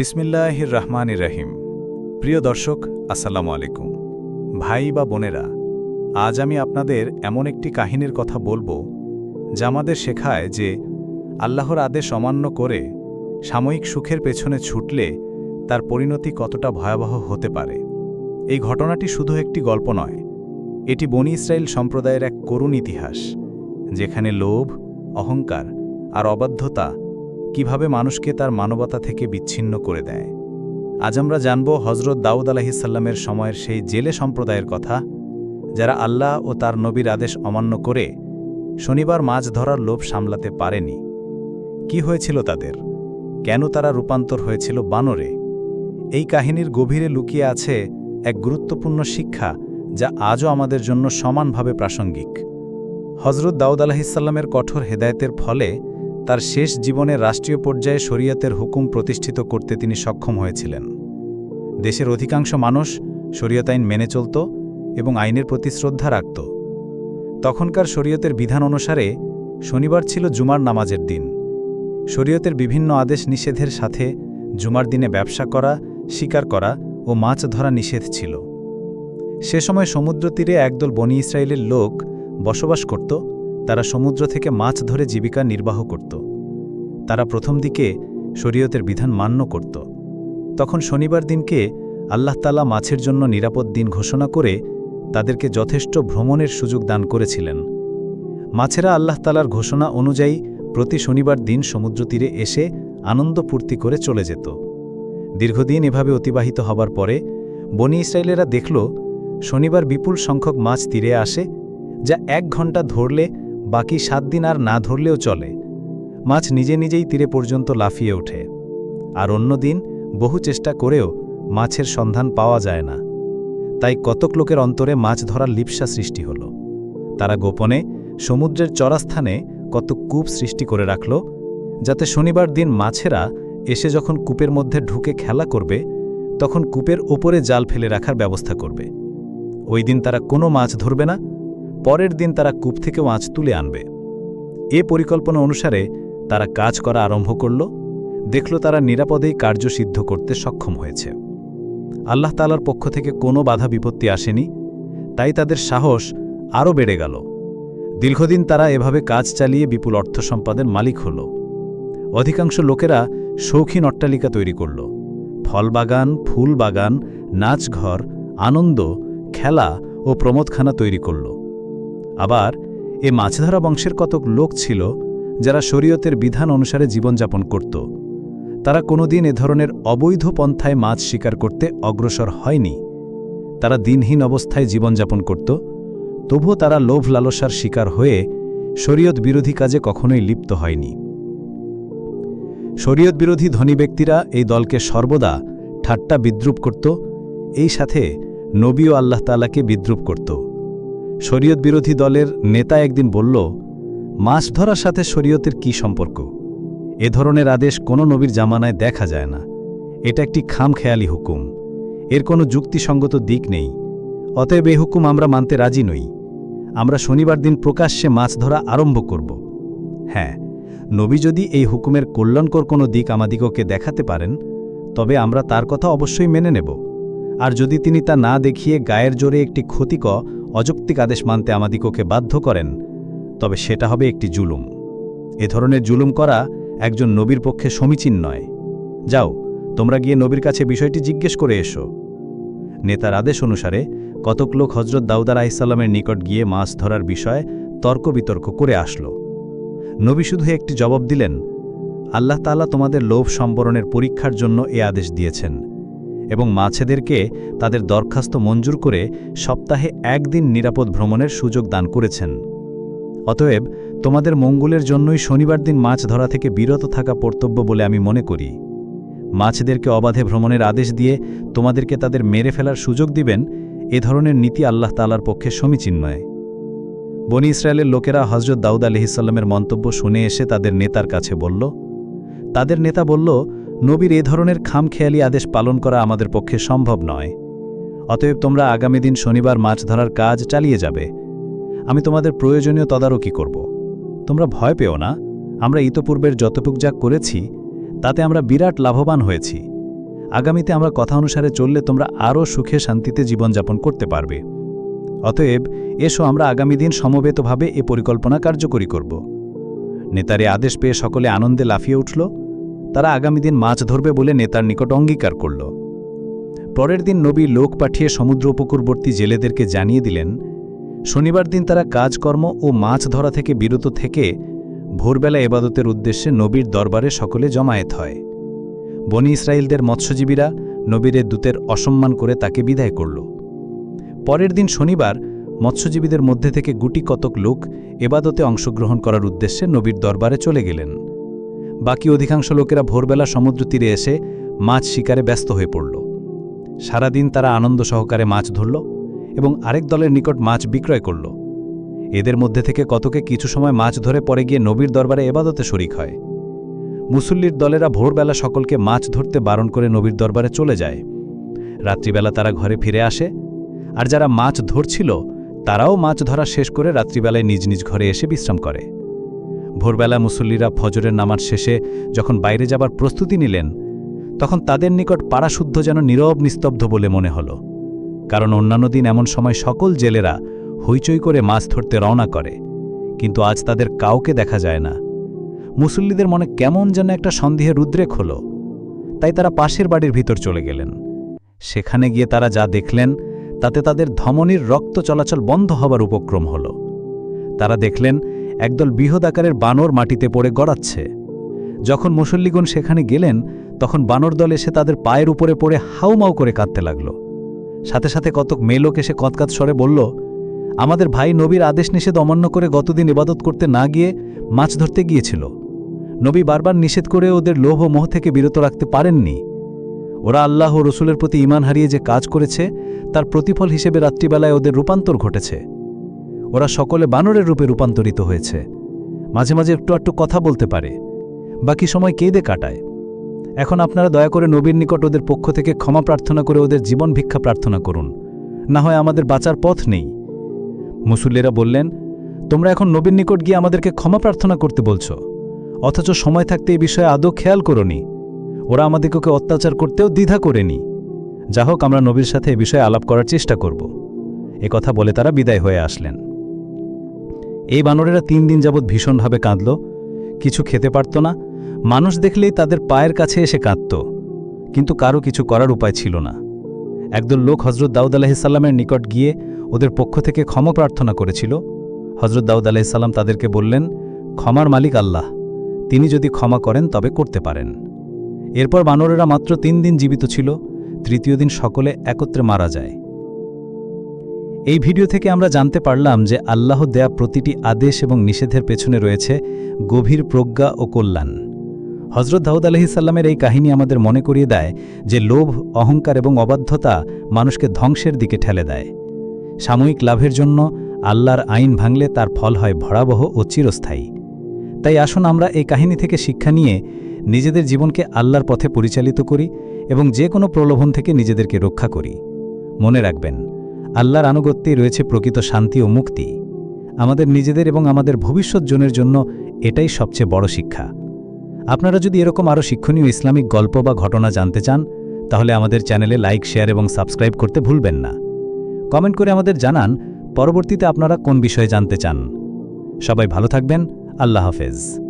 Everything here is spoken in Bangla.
বিসমিল্লাহির রহমান রহিম। প্রিয় দর্শক, আসসালামু আলাইকুম। ভাই বা বোনেরা, আজ আমি আপনাদের এমন একটি কাহিনীর কথা বলব, যা আমাদের শেখায় যে আল্লাহর আদেশ অমান্য করে সাময়িক সুখের পেছনে ছুটলে তার পরিণতি কতটা ভয়াবহ হতে পারে। এই ঘটনাটি শুধু একটি গল্প নয়, এটি বনি ইসরায়েল সম্প্রদায়ের এক করুণ ইতিহাস, যেখানে লোভ, অহংকার আর অবাধ্যতা কীভাবে মানুষকে তার মানবতা থেকে বিচ্ছিন্ন করে দেয়। আজ আমরা জানব হজরত দাউদ আলাহিসাল্লামের সময়ের সেই জেলে সম্প্রদায়ের কথা, যারা আল্লাহ ও তার নবীর আদেশ অমান্য করে শনিবার মাছ ধরার লোভ সামলাতে পারেনি। কি হয়েছিল তাদের? কেন তারা রূপান্তর হয়েছিল বানরে? এই কাহিনীর গভীরে লুকিয়ে আছে এক গুরুত্বপূর্ণ শিক্ষা যা আজও আমাদের জন্য সমানভাবে প্রাসঙ্গিক। হজরত দাউদ আলাহিসাল্লামের কঠোর হেদায়তের ফলে তার শেষ জীবনে রাষ্ট্রীয় পর্যায়ে শরীয়তের হুকুম প্রতিষ্ঠিত করতে তিনি সক্ষম হয়েছিলেন। দেশের অধিকাংশ মানুষ শরীয়ত আইন মেনে চলত এবং আইনের প্রতি শ্রদ্ধা রাখত। তখনকার শরীয়তের বিধান অনুসারে শনিবার ছিল জুমার নামাজের দিন। শরীয়তের বিভিন্ন আদেশ নিষেধের সাথে জুমার দিনে ব্যবসা করা, শিকার করা ও মাছ ধরা নিষেধ ছিল। সে সময় সমুদ্র তীরে একদল বনি ইসরায়েলের লোক বসবাস করত তারা সমুদ্র থেকে মাছ ধরে জীবিকা নির্বাহ করত। তারা প্রথম দিকে শরীয়তের বিধান মান্য করত। তখন শনিবার দিনকে আল্লাহ তালা মাছের জন্য নিরাপদ দিন ঘোষণা করে তাদেরকে যথেষ্ট ভ্রমণের সুযোগ দান করেছিলেন। মাছেরা আল্লাহ তালার ঘোষণা অনুযায়ী প্রতি শনিবার দিন সমুদ্র তীরে এসে আনন্দ পূর্তি করে চলে যেত। দীর্ঘদিন এভাবে অতিবাহিত হবার পরে বনি ইসরায়েলেরা দেখল, শনিবার বিপুল সংখ্যক মাছ তীরে আসে, যা এক ঘণ্টা ধরলে বাকি সাত দিন আর না ধরলেও চলে। মাছ নিজে নিজেই তীরে পর্যন্ত লাফিয়ে ওঠে। আর অন্য দিন বহু চেষ্টা করেও মাছের সন্ধান পাওয়া যায় না। তাই কতক লোকের অন্তরে মাছ ধরার লিপসা সৃষ্টি হল। তারা গোপনে সমুদ্রের চরাস্থানে কত কূপ সৃষ্টি করে রাখল, যাতে শনিবার দিন মাছেরা এসে যখন কূপের মধ্যে ঢুকে খেলা করবে, তখন কূপের ওপরে জাল ফেলে রাখার ব্যবস্থা করবে। ওই দিন তারা কোনো মাছ ধরবে না পরের দিন তারা কূপ থেকে মাছ তুলে আনবে। এ পরিকল্পনা অনুসারে তারা কাজ করা আরম্ভ করল, দেখল তারা নিরাপদেই কার্য সিদ্ধ করতে সক্ষম হয়েছে। আল্লাহ তালার পক্ষ থেকে কোনো বাধা বিপত্তি আসেনি, তাই তাদের সাহস আরও বেড়ে গেল। দীর্ঘদিন তারা এভাবে কাজ চালিয়ে বিপুল অর্থ সম্পাদের মালিক হল। অধিকাংশ লোকেরা শৌখিন অট্টালিকা তৈরি করল। ফলবাগান ফুল বাগান নাচঘর, আনন্দ, খেলা ও প্রমোদখানা তৈরি করল। আবার এ মাছধরা বংশের কতক লোক ছিল যারা শরীয়তের বিধান অনুসারে জীবনযাপন করত। তারা কোনোদিন এ ধরনের অবৈধ পন্থায় মাছ শিকার করতে অগ্রসর হয়নি। তারা দিনহীন অবস্থায় জীবনযাপন করত, তবুও তারা লোভ লালসার শিকার হয়ে শরীয়ত বিরোধী কাজে কখনোই লিপ্ত হয়নি। শরীয়ত বিরোধী ধনী ব্যক্তিরা এই দলকে সর্বদা ঠাট্টা বিদ্রুপ করত, এই সাথে নবী ও আল্লাহ তালাকে বিদ্রুপ করত। শরীয়ত বিরোধী দলের নেতা একদিন বলল, মাছ ধরার সাথে শরীয়তের কি সম্পর্ক? এ ধরনের আদেশ কোনো নবীর জামানায় দেখা যায় না। এটা একটি খামখেয়ালি হুকুম। এর কোনো যুক্তিসঙ্গত দিক নেই। অতএব এই হুকুম আমরা মানতে রাজি নই। আমরা শনিবার দিন প্রকাশ্যে মাছ ধরা আরম্ভ করব। হ্যাঁ নবী যদি এই হুকুমের কল্যাণকর কোনো দিক আমাদিগকে দেখাতে পারেন, তবে আমরা তার কথা অবশ্যই মেনে নেব। আর যদি তিনি তা না দেখিয়ে গায়ের জোরে একটি ক্ষতিক অযৌক্তিক আদেশ মানতে আমাদিগকে বাধ্য করেন, তবে সেটা হবে একটি জুলুম। এ ধরনের জুলুম করা একজন নবীর পক্ষে সমীচীন নয়। যাও, তোমরা গিয়ে নবীর কাছে বিষয়টি জিজ্ঞেস করে এসো। নেতার আদেশ অনুসারে, কতক লোক হজরত দাউদার আহিসাল্লামের নিকট গিয়ে মাছ ধরার বিষয়ে তর্ক বিতর্ক করে আসল। নবী শুধু একটি জবাব দিলেন, আল্লাহ তাল্লাহ তোমাদের লোভ সম্বরণের পরীক্ষার জন্য এ আদেশ দিয়েছেন। এবং মাছেদেরকে তাদের দরখাস্ত মঞ্জুর করে সপ্তাহে একদিন নিরাপদ ভ্রমণের সুযোগ দান করেছেন। অতএব, তোমাদের মঙ্গলের জন্যই শনিবার দিন মাছ ধরা থেকে বিরত থাকা কর্তব্য বলে আমি মনে করি। মাছদেরকে অবাধে ভ্রমণের আদেশ দিয়ে তোমাদেরকে তাদের মেরে ফেলার সুযোগ দিবেন, এ ধরনের নীতি আল্লাহ তালার পক্ষে সমীচীন নয়। বনি ইসরায়েলের লোকেরা হজরত দাউদ আলহিসাল্লামের মন্তব্য শুনে এসে তাদের নেতার কাছে বলল, তাদের নেতা বলল নবীর এ ধরনের খামখেয়ালি আদেশ পালন করা আমাদের পক্ষে সম্ভব নয়। অতএব তোমরা আগামী দিন শনিবার মাছ ধরার কাজ চালিয়ে যাবে। আমি তোমাদের প্রয়োজনীয় তদারকি করব। তোমরা ভয় পেও না। আমরা ইতপূর্বের যতটুক যা করেছি, তাতে আমরা বিরাট লাভবান হয়েছি। আগামীতে আমরা কথা অনুসারে চললে তোমরা আরও সুখে শান্তিতে জীবনযাপন করতে পারবে। অতএব এসো আমরা আগামী দিন সমবেতভাবে এ পরিকল্পনা কার্যকরী করব। নেতারে আদেশ পেয়ে সকলে আনন্দে লাফিয়ে উঠল। তারা আগামী দিন মাছ ধরবে বলে নেতার নিকট অঙ্গীকার করল। পরের দিন নবী লোক পাঠিয়ে সমুদ্র উপকূলবর্তী জেলেদেরকে জানিয়ে দিলেন, শনিবার দিন তারা কাজকর্ম ও মাছ ধরা থেকে বিরত থেকে ভোরবেলা এবাদতের উদ্দেশ্যে নবীর দরবারে সকলে জমায়েত হয়। বনি ইসরায়েলদের মৎস্যজীবীরা নবীরের দূতের অসম্মান করে তাকে বিদায় করল। পরের দিন শনিবার মৎস্যজীবীদের মধ্যে থেকে গুটি কতক লোক এবাদতে অংশগ্রহণ করার উদ্দেশ্যে নবীর দরবারে চলে গেলেন। বাকি অধিকাংশ লোকেরা ভোরবেলা সমুদ্র তীরে এসে মাছ শিকারে ব্যস্ত হয়ে পড়ল। সারাদিন তারা আনন্দ সহকারে মাছ ধরল এবং আরেক দলের নিকট মাছ বিক্রয় করল। এদের মধ্যে থেকে কতকে কিছু সময় মাছ ধরে পরে গিয়ে নবীর দরবারে এবাদতে শরিক হয়। মুসল্লির দলেরা ভোরবেলা সকলকে মাছ ধরতে বারণ করে নবীর দরবারে চলে যায়। রাত্রিবেলা তারা ঘরে ফিরে আসে আর যারা মাছ ধরছিল, তারাও মাছ ধরা শেষ করে রাত্রিবেলায় নিজ নিজ ঘরে এসে বিশ্রাম করে। ভোরবেলা মুসল্লিরা ফজরের নামাজ শেষে যখন বাইরে যাবার প্রস্তুতি নিলেন, তখন তাদের নিকট পাড়াশুদ্ধ যেন নীরব নিস্তব্ধ বলে মনে হল। কারণ অন্যান্য দিন এমন সময় সকল জেলেরা হইচই করে মাছ ধরতে রওনা করে, কিন্তু আজ তাদের কাউকে দেখা যায় না। মুসল্লিদের মনে কেমন যেন একটা সন্দেহের উদ্রেক হল। তাই তারা পাশের বাড়ির ভিতর চলে গেলেন। সেখানে গিয়ে তারা যা দেখলেন, তাতে তাদের ধমনির রক্ত চলাচল বন্ধ হবার উপক্রম হল। তারা দেখলেন একদল বৃহৎ আকারের বানর মাটিতে পড়ে গড়াচ্ছে। যখন মুসল্লিগণ সেখানে গেলেন, তখন বানর দল এসে তাদের পায়ের উপরে পড়ে হাউমাউ করে কাঁদতে লাগল। সাথে সাথে কতক মেলোক এসে কতকাত স্বরে বলল, আমাদের ভাই নবীর আদেশ নিষেধ অমান্য করে গতদিন ইবাদত করতে না গিয়ে মাছ ধরতে গিয়েছিল। নবী বারবার নিষেধ করে ওদের লোভ ও মোহ থেকে বিরত রাখতে পারেননি। ওরা আল্লাহ রসুলের প্রতি ইমান হারিয়ে যে কাজ করেছে, তার প্রতিফল হিসেবে রাত্রিবেলায় ওদের রূপান্তর ঘটেছে। ওরা সকলে বানরের রূপে রূপান্তরিত হয়েছে। মাঝে মাঝে একটু একটু কথা বলতে পারে। বাকি সময় কেঁদে কাটায়। এখন আপনারা দয়া করে নবীর নিকট ওদের পক্ষ থেকে ক্ষমা প্রার্থনা করে ওদের জীবন ভিক্ষা প্রার্থনা করুন। না হয় আমাদের বাঁচার পথ নেই। মুসল্লিরা বললেন, তোমরা এখন নবীর নিকট গিয়ে আমাদেরকে ক্ষমা প্রার্থনা করতে বলছো। অথচ সময় থাকতে এই বিষয়ে আদৌ খেয়াল করনি। ওরা আমাদেরকে অত্যাচার করতেও দ্বিধা করেনি। যা হোক আমরা নবীর সাথে এ বিষয়ে আলাপ করার চেষ্টা করব। কথা বলে তারা বিদায় হয়ে আসলেন। এই বানরেরা তিন দিন যাবৎ ভীষণভাবে কাঁদল। কিছু খেতে পারত না। মানুষ দেখলেই তাদের পায়ের কাছে এসে কাঁদত। কিন্তু কারও কিছু করার উপায় ছিল না। একদল লোক হজরত দাউদ আলাহিসাল্লামের নিকট গিয়ে ওদের পক্ষ থেকে ক্ষমা প্রার্থনা করেছিল। হজরত দাউদ আলাহিসাল্লাম তাদেরকে বললেন, ক্ষমার মালিক আল্লাহ, তিনি যদি ক্ষমা করেন তবে করতে পারেন। এরপর বানরেরা মাত্র তিন দিন জীবিত ছিল। তৃতীয় দিন সকলে একত্রে মারা যায়। এই ভিডিও থেকে আমরা জানতে পারলাম যে আল্লাহ দেয়া প্রতিটি আদেশ এবং নিষেধের পেছনে রয়েছে গভীর প্রজ্ঞা ও কল্যাণ। হজরত দাউদ আলহিসাল্লামের এই কাহিনী আমাদের মনে করিয়ে দেয় যে লোভ, অহংকার এবং অবাধ্যতা মানুষকে ধ্বংসের দিকে ঠেলে দেয়। সাময়িক লাভের জন্য আল্লাহর আইন ভাঙলে তার ফল হয় ভরাবহ ও চিরস্থায়ী। তাই আসুন আমরা এই কাহিনী থেকে শিক্ষা নিয়ে নিজেদের জীবনকে আল্লাহর পথে পরিচালিত করি এবং যে কোনো প্রলোভন থেকে নিজেদেরকে রক্ষা করি। মনে রাখবেন আল্লাহর আনুগত্যেই রয়েছে প্রকৃত শান্তি ও মুক্তি। আমাদের নিজেদের এবং আমাদের ভবিষ্যৎ জনের জন্য এটাই সবচেয়ে বড় শিক্ষা। আপনারা যদি এরকম আরও শিক্ষণীয় ইসলামিক গল্প বা ঘটনা জানতে চান, তাহলে আমাদের চ্যানেলে লাইক, শেয়ার এবং সাবস্ক্রাইব করতে ভুলবেন না। কমেন্ট করে আমাদের জানান, পরবর্তীতে আপনারা কোন বিষয়ে জানতে চান। সবাই ভালো থাকবেন, আল্লাহ হাফেজ।